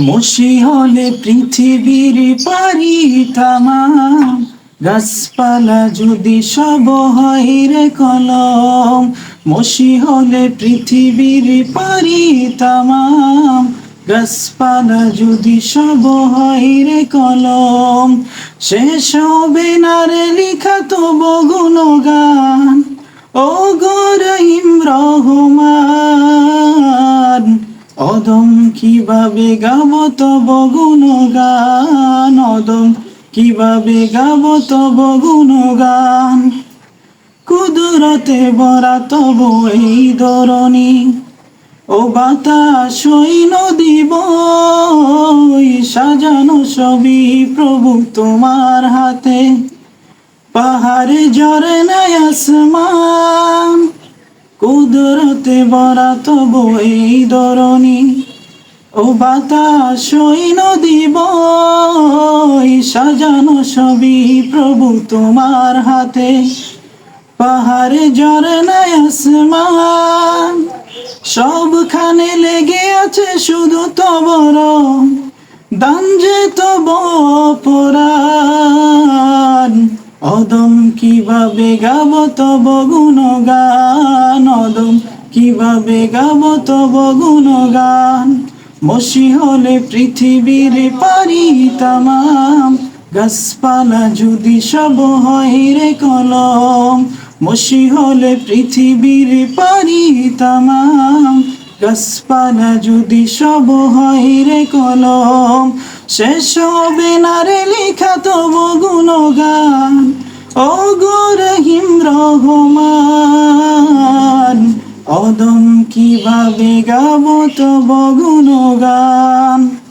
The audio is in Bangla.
মসি হলে পৃথিবীর পারি তামাম গাছপালা যদি সব হয় রে কলম মসি হলে পৃথিবীর পারি তামাম গাছপালা যদি সব হয় রে কলম, শেষ হবে না রে লিখা তো বগুণ গান অদম কীভাবে গাব তব গুণগান? অদম কীভাবে গাব তব গুণগান? কুদরতে বরা তব এই ধরণী। ও বাতাস নদী সাজানো সবই প্রভু তোমার হাতে। পাহাড়ে ঝরে নাই আসমান। কুদরতে বরা তব এই ধরণী ও বাতাস নদী বই সাজানো সবই প্রভু তোমার হাতে। পাহাড়ে ঝরে নাই আসমান, সবখানে লেগে আছে শুধু তবর, দান যে তব পরাণ অদম কীভাবে গাব তব গুণগান, অদম কীভাবে গাব তব গুণগান? মসি হলে পৃথিবীর পারি তামাম। গাছপালা যদি সব হয় রে কলম। মসি হলে পৃথিবীর পারি তামাম। গাছপালা যদি সব হয় রে কলম। শেষ হবে না রে লেখা তব গুণগান অদম কীভাবে গাব তব গুণগান?